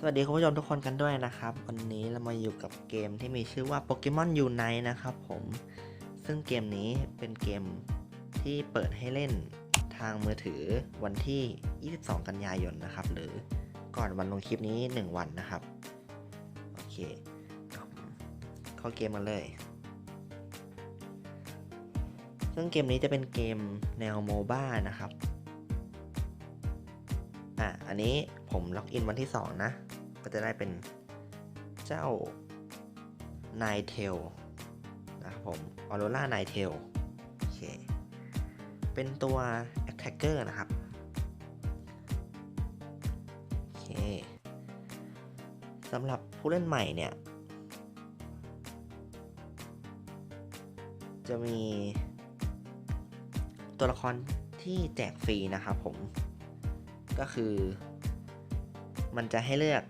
สวัสดีคุณผู้ชมทุกคนกันด้วยนะครับ วันนี้เรามาอยู่กับเกมที่มีชื่อว่า Pokemon Unite นะครับผมซึ่งเกมนี้เป็นเกมที่เปิดให้เล่นทางมือถือวันที่ 22 กันยายนนะครับ หรือก่อนวันลงคลิปนี้ 1 วันนะครับ โอเค เข้าเกมมาเลย ซึ่งเกมนี้จะเป็นเกมแนวโมบ้านะครับอะ อันนี้ผมล็อกอินวันที่ 2 นะ ก็จะได้เป็นเจ้านายเทลนะครับผมออโรล่านายเทลโอเคเป็นตัว Attacker นะครับโอเคสำหรับผู้เล่นใหม่เนี่ย จะมีตัวละครที่แจกฟรีนะครับผม ก็คือมันจะให้เลือก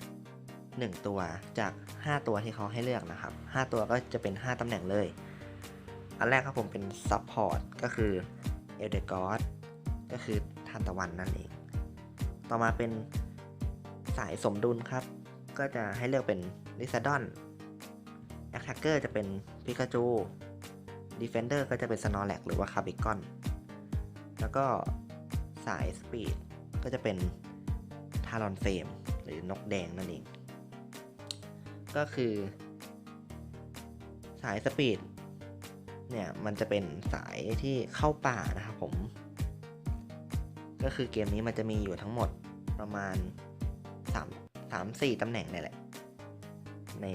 1 ตัวจาก 5 ตัวที่เขาให้เลือกนะครับ 5 ตัวก็จะเป็น 5ตำแหน่งเลย อันแรกครับผมเป็น Support ก็คือ e l d e g o d ก็คือทานตะวันนั่นเอง ต่อมาเป็นสายสมดุลครับ ก็จะให้เลือกเป็น l i s a d o n Attacker จะเป็น Pikachu Defender ก็จะเป็น Snorlax หรือว่า c a b i c o n แล้วก็สาย Speed ก็จะเป็นทารอนเฟมหรือนกแดงนั่นเอง ก็คือ สายสปีดเนี่ยมันจะเป็นสายที่เข้าป่านะครับผม ก็คือเกมนี้มันจะมีอยู่ทั้งหมดประมาณ 3 3 4ตำแหน่งเนี่ยแหละ ใน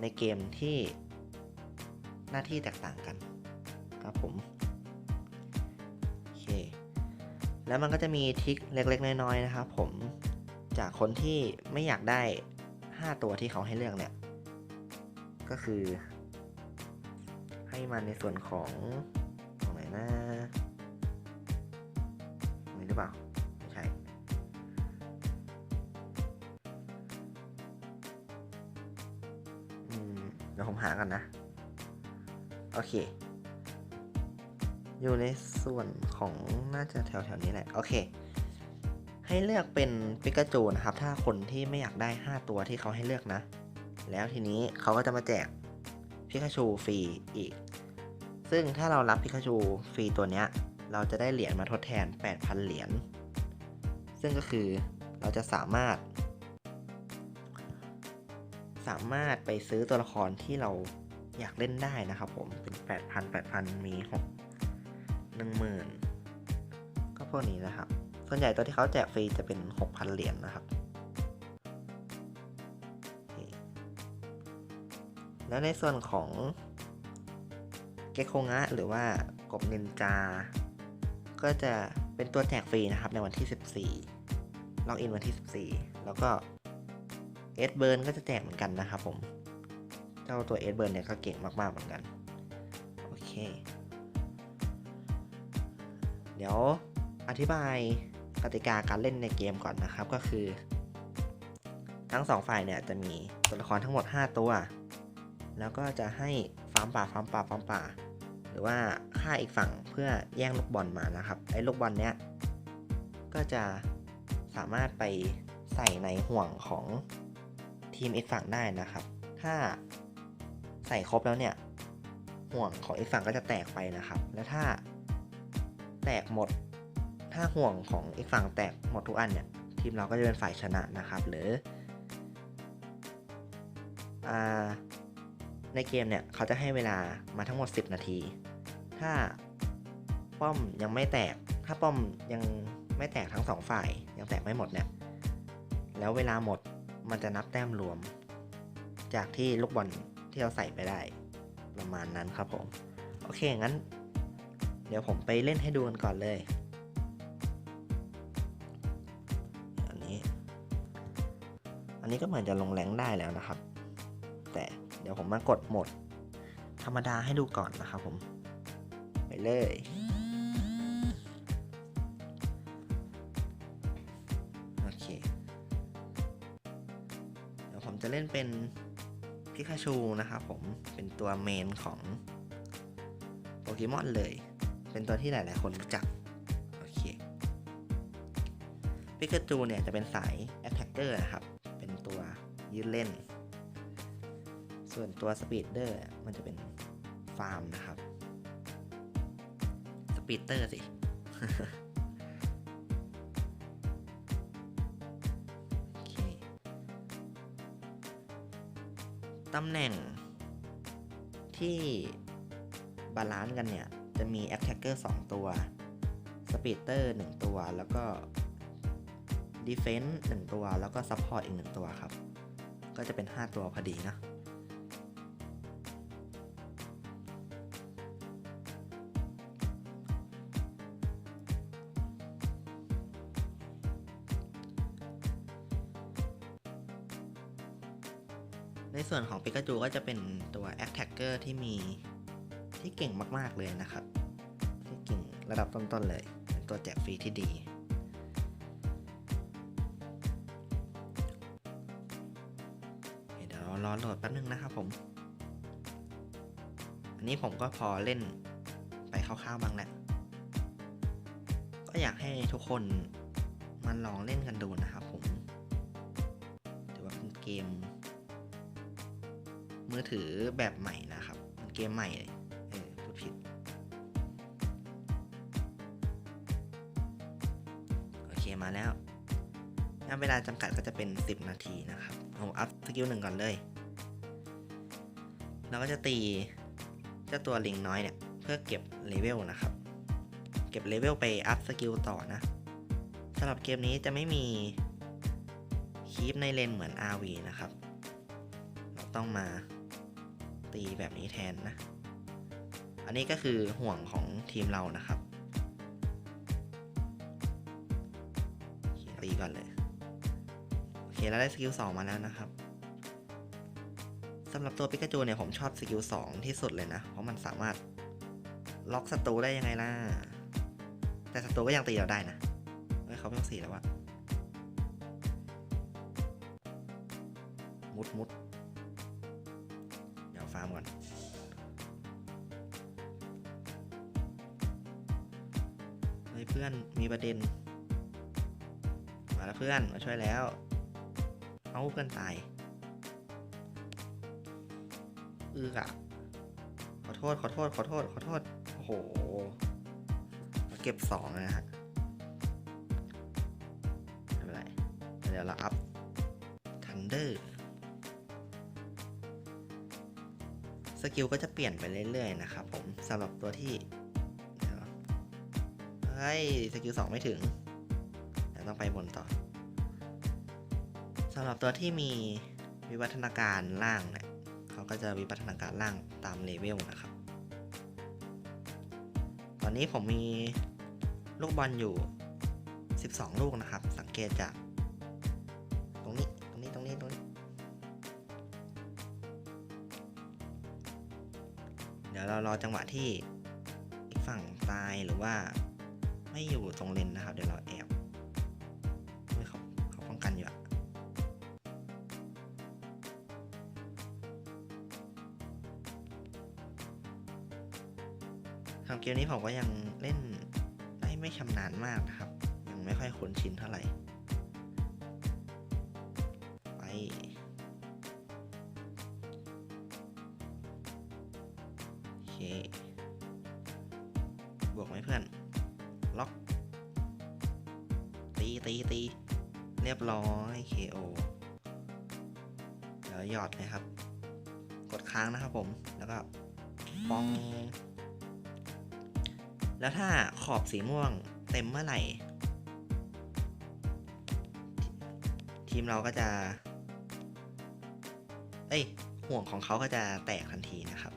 ในเกมที่หน้าที่แตกต่างกันครับผมโอเค แล้วมันก็จะมีทริคเล็กๆ น้อยๆนะครับผมจากคนที่ไม่อยากได้ 5 ตัวที่เขาให้เลือกเนี่ย ก็คือ ให้มันในส่วนของตรงไหนนะนี่หรือเปล่า ไม่ใช่ อืม เดี๋ยวผมหากันนะ โอเค อยู่ในส่วนของน่าจะแถวๆนี้แหละ โอเค ให้เลือกเป็นปิกาจูนะครับ ถ้าคนที่ไม่อยากได้ 5 ตัวที่เขาให้เลือกนะ แล้วทีนี้เขาก็จะมาแจกพิกาชูฟรีอีก ซึ่งถ้าเรารับพิกาชูฟรีตัวเนี้ย เราจะได้เหรียญมาทดแทน 8,000 เหรียญ ซึ่งก็คือเราจะสามารถ สามารถไปซื้อตัวละครที่เราอยากเล่นได้นะครับผม เป็น 8,000 8,000 มี 6 10,000 ก็พวกนี้นะครับ ส่วนใหญ่ตัวที่เขาแจกฟรีจะเป็น 6,000 เหรียญนนะครับ แล้วในส่วนของเกโคงะหรือว่ากบนินจา ก็จะเป็นตัวแจกฟรีนะครับในวันที่ 14 ล็อกอินวันที่ 14 แล้วก็เอสเบิร์นก็จะแจกเหมือนกันนะครับผม เจ้าตัวเอสเบิร์นเนี่ยก็เก่งมาก ๆ เหมือนกัน โอเค เดี๋ยวอธิบาย กติกาการเล่นในเกมก่อนนะครับก็คือ ทั้งสองฝ่ายเนี่ยจะมีตัวละครทั้งหมด 5 ตัว แล้วก็จะให้ฟาร์มป่าฟาร์มป่าฟาร์มป่า หรือว่าฆ่าอีกฝั่งเพื่อแย่งลูกบอลมานะครับไอ้ลูกบอลเนี้ยก็จะสามารถไปใส่ในห่วงของทีมอีกฝั่งได้นะครับ ถ้าใส่ครบแล้วเนี่ยห่วงของอีกฝั่งก็จะแตกไปนะครับ แล้วถ้าแตกหมด ถ้าห่วงของอีกฝั่งแตกหมดทุกอันเนี่ยทีมเราก็จะเป็นฝ่ายชนะนะครับ หรืออในเกมเนี่ยเขาจะให้เวลามาทั้งหมด 10 นาที ถ้าป้อมยังไม่แตก ถ้าป้อมยังไม่แตกทั้งสองฝ่าย ยังแตกไม่หมดเนี่ย แล้วเวลาหมดมันจะนับแต้มรวม จากที่ลูกบอลที่เราใส่ไปได้ประมาณนั้นครับผม โอเคงั้น เดี๋ยวผมไปเล่นให้ดูกันก่อนเลย อันนี้ก็เหมือนจะลงแรงได้แล้วนะครับ แต่เดี๋ยวผมมากดโหมดธรรมดาให้ดูก่อนนะครับผม ไปเลย โอเค เดี๋ยวผมจะเล่นเป็นพิคาชูนะครับผม เป็นตัวเมนของโปเกมอนเลย เป็นตัวที่หลาย ๆ คนรู้จัก โอเค พิกาจูเนี่ยจะเป็นสาย Attacker นะครับ ยืดเล่น ส่วนตัวสปีดเดอร์มันจะเป็นฟาร์มนะครับสปีดเตอร์สิตำแหน่งที่บาลานซ์กันเนี่ย จะมี Attacker 2 ตัว Speeder 1 ตัว แล้วก็ Defense 1 ตัว แล้วก็ Support อีก 1 ตัวครับ ก็จะเป็น 5 ตัวพอดีนะในส่วนของปิกาจูก็จะเป็นตัว Attacker ที่มีที่เก่งมาก ๆ เลยนะครับ ที่เก่งระดับต้น ๆ เลย เป็นตัวแจกฟรีที่ดี รอโหลดแป๊บนึงนะครับผม อันนี้ผมก็พอเล่นไปคร่าวๆบ้างแหละ ก็อยากให้ทุกคนมันลองเล่นกันดูนะครับผม ถือว่าเป็นเกม มือถือแบบใหม่นะครับเป็นเกมใหม่เลยเออพูดผิด โอเคมาแล้ว งาเวลาจำกัดก็จะเป็น 10 นาทีนะครับผมอัพสกิลหนึ่งก่อนเลยเราก็จะตีเจ้าตัวลิงน้อยเนี่ย เพื่อเก็บเลเวลนะครับ เก็บเลเวลไปอัพสกิลต่อนะสำหรับเกมนี้จะไม่มีคีปในเลนเหมือน RV นะครับ เราต้องมาตีแบบนี้แทนนะ อันนี้ก็คือห่วงของทีมเรานะครับตีก่อนเลย เคแล้วได้สกิล2มาแล้วนะครับสำหรับตัวปิกาจูเนี่ยผมชอบสกิล2ที่สุดเลยนะ เพราะมันสามารถล็อกศัตรูได้ยังไงล่ะ แต่ศัตรูก็ยังตีเราได้นะเฮ้ยเขาไม่ต้องสีแล้ววะมุดมุดเดี๋ยวฟาร์มก่อนเฮ้ยเพื่อนมีประเด็น มาแล้วเพื่อนมาช่วยแล้ว เอาเพื่อนตายอือกอะขอโทษขอโทษขอโทษขอโทษโอ้โหเก็บสองนะฮะไม่เป็นไรเดี๋ยวเราอัพทันเดอร์สกิลก็จะเปลี่ยนไปเรื่อยๆนะครับผมสำหรับตัวที่เฮ้ยสกิลสองไม่ถึงต้องไปบนต่อ สำหรับตัวที่มีวิวัฒนาการล่างเนี่ยเขาก็จะวิวัฒนาการล่างตามเลเวลนะครับ ตอนนี้ผมมีลูกบอลอยู่ 12 ลูกนะครับ สังเกตจากตรงนี้ ตรงนี้ ตรงนี้ ตรงนี้ เดี๋ยวเรารอจังหวะที่อีกฝั่งตายหรือว่าไม่อยู่ตรงเลนนะครับ เดี๋ยวเราแอ ทำเกมนี้ผมก็ยังเล่นได้ไม่ชำนาญมากนะครับ ยังไม่ค่อยคุ้นชินเท่าไหร่ ไป โอเค บวกไหมเพื่อน ล็อก ตีตีตี เรียบร้อย KO เดี๋ยวหยอดเลยครับ กดค้างนะครับผม แล้วก็ปอง แล้วถ้าขอบสีม่วงเต็มเมื่อไหร่ ทีมเราก็จะ เอ้ย ห่วงของเขาก็จะแตกทันทีนะครับ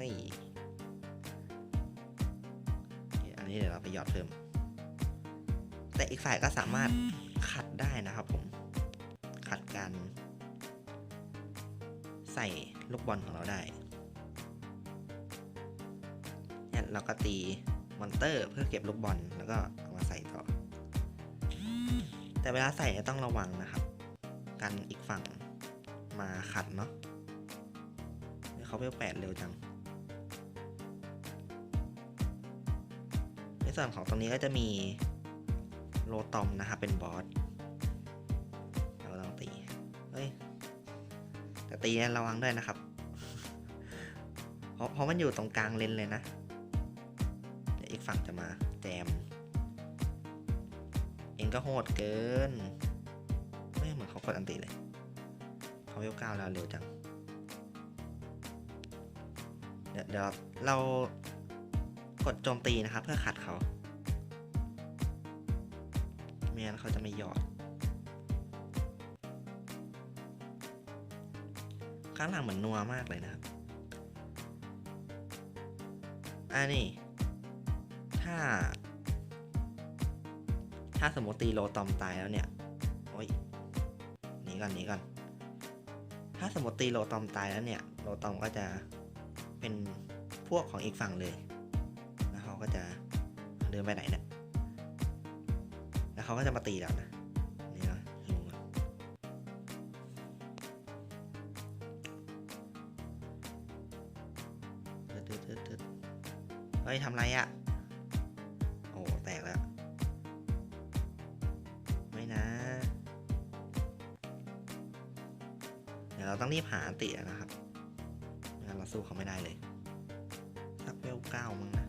นี่อันนี้เดี๋ยวเราไปหยอดเพิ่ม แต่อีกฝ่ายก็สามารถขัดได้นะครับผม ขัดการใส่ลูกบอลของเราได้ เนี่ยเราก็ตีมอนเตอร์เพื่อเก็บลูกบอลแล้วก็เอามาใส่ต่อ แต่เวลาใส่ต้องระวังนะครับ กันอีกฝั่งมาขัดเนาะเดี๋ยวเขาเวลแปดเร็วจัง ในส่วนของตรงนี้ก็จะมีโลตอมนะครับเป็นบอสเราลองตี เฮ้ย แต่ตีระวังด้วยนะครับ เพราะเพราะมันอยู่ตรงกลางเลนเลยนะ ฝั่งจะมาแจม เองก็โหดเกิน ไม่เหมือนเขากดอันติเลย เขาเวลก้าวแล้วเร็วจัง เดี๋ยวเดี๋ยวเรากดโจมตีนะครับ เพื่อขัดเขาไม่งั้นเขาจะไม่หยอด ข้างหลังเหมือนนัวมากเลยนะครับอ่านี่ ถ้าถ้าสมมติตีโลตอมตายแล้วเนี่ย โอ้ยหนีก่อนหนีก่อน ถ้าสมมติตีโลตอมตายแล้วเนี่ย โลตอมก็จะเป็นพวกของอีกฝั่งเลย แล้วเขาก็จะเดินไปไหนเนี่ย แล้วเขาก็จะมาตีเรานะนี่นะหิวก่อนตึ๊ดตึ๊ดตึ๊ดตึ๊ดเฮ้ยทำไรอะ่ะ ดี๋ยวเราต้องรีบหาติแล้วนะครับไม่งั้นเราสู้เขาไม่ได้เลยสักเวลเก้ามั้งนะ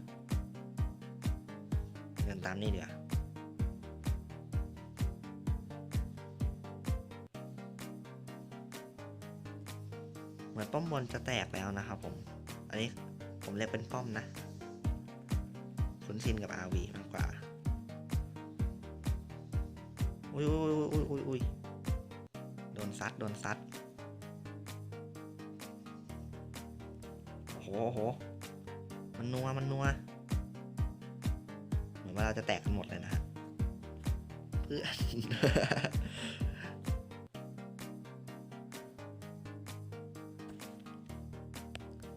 เดินตามนี่เดี๋ยวเหมือนป้อมบนจะแตกแล้วนะครับผม อันนี้ผมเรียกเป็นป้อมนะ คุ้นชินกับ RV มากกว่า อุ้ยอุ้ยอุ้ยอุ้ยอุ้ยโดนซัด โดนซัด โอ้โหโอ้โหมันนัว มันนัวเหมือนว่าเราจะแตกกันหมดเลยนะฮะเพื่อน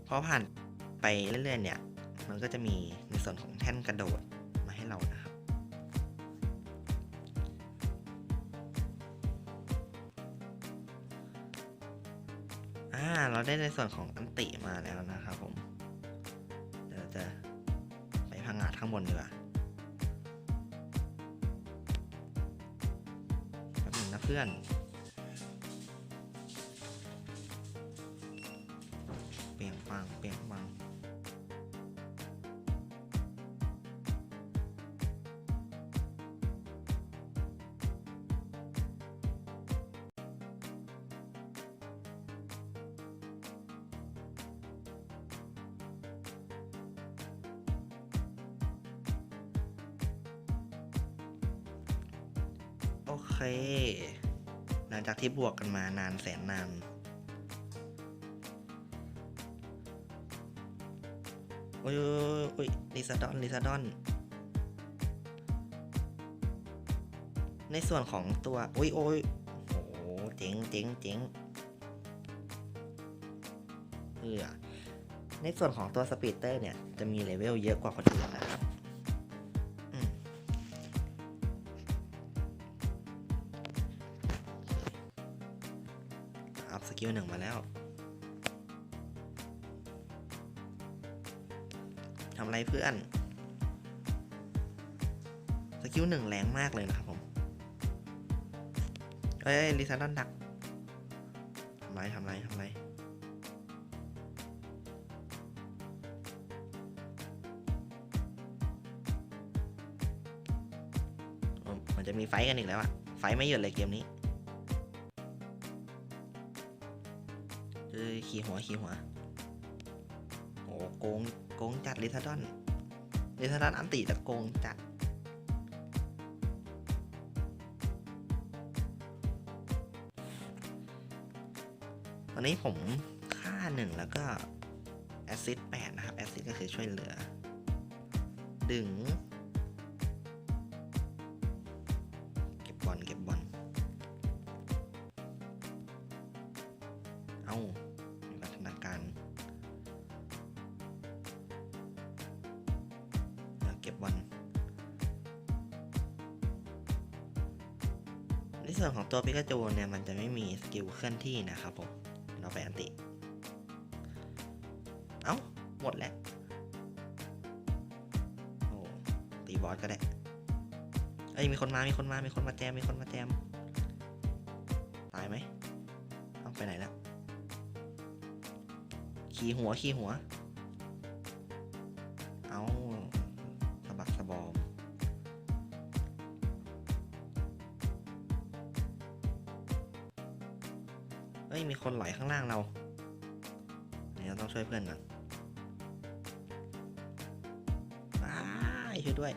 พอผ่านไปเรื่อยๆเนี่ย มันก็จะมีในส่วนของแท่นกระโดด เราได้ในส่วนของอันติมาแล้วนะครับผม เดี๋ยวจะไปพังงาดข้างบนดีกว่าแป๊บหนึงนะเพื่อน เค หลังจากที่บวกกันมานานแสนนานโอ้ยโอ้ยโอ้ยลิซาดอนลิซาดอน ในส่วนของตัว โอ้ยโอ้ยโอ้โหเจ๋งเจ๋งเจ๋งเออในส่วนของตัวสปีดเตอร์เนี่ย จะมีเลเวลเยอะกว่าคนอื่นนะครับ อัพสกิลหนึ่งมาแล้วทำไรเพื่อนสกิลหนึ่งแรงมากเลยนะครับผม เอ้ยลิซาดอนดักทำไรทำไรทำไรมันจะมีไฟกันอีกแล้วอะไฟไม่หยุดเลยเกมนี้ ยขี่หัวขี่หัวโอ้โกงโกงจัดลิทาดอนลิทาดอนอันติแต่โกงจัดตอนนี้ผมค่าหนึ่งแล้วก็แอซิดแปดนะครับแอซิดก็คือช่วยเหลือ ดึง เก็บบอลเก็บบอลเอา ในส่วนของตัวปิกาจูเนี่ยมันจะไม่มีสกิลเคลื่อนที่นะครับผมเราไปอันติ เอ้า หมดแล้ว โอ้ตีบอสก็ได้เอ้ยมีคนมามีคนมามีคนมาแจมมีคนมาแจมตายไหมเอาไปไหนแล้วขี่หัวขี่หัว เพื่อนก่อนอ้าช่วยด้วย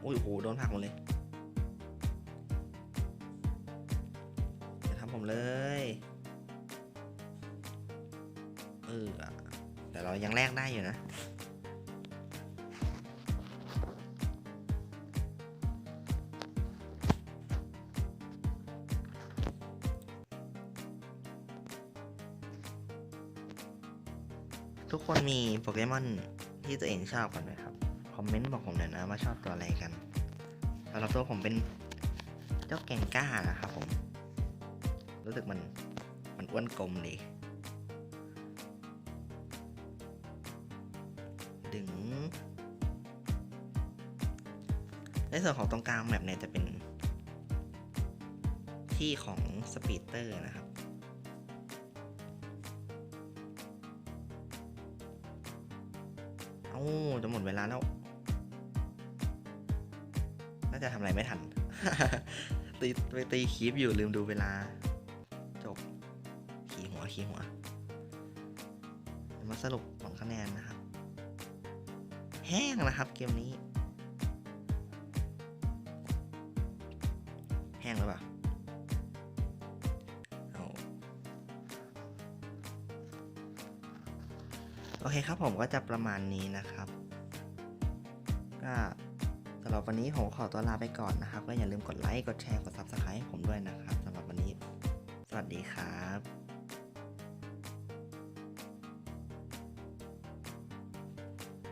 โอ้ยโหโดนผักหมดเลยอย่าทำผมเลย เออแต่เรายังแลกได้อยู่นะ มีโปเกมอนที่ตัวเองชอบกันไหมครับ คอมเมนต์บอกผมหน่อยนะว่าชอบตัวอะไรกันสำหรับตัวผมเป็นเจ้าแกงก้านะครับผม รู้สึกมันมันอ้วนกลมดีดึงในส่วนของตรงกลางแมปเนี่ยจะเป็นที่ของสปีดเตอร์นะครับ จะหมดเวลาแล้ว น่าจะทำอะไรไม่ทัน ตีไปตีคีปอยู่ลืมดูเวลา จบ ขี่หัวขี่หัว มาสรุปผลคะแนนนะครับ แห้งนะครับเกมนี้ แห้งหรือเปล่า โอเคครับผมก็จะประมาณนี้นะครับก็สำหรับวันนี้ผมขอตัวลาไปก่อนนะครับ ก็อย่าลืมกดไลค์ กดแชร์ กด Subscribe ให้ผมด้วยนะครับสำหรับวันนี้ สวัสดีครับ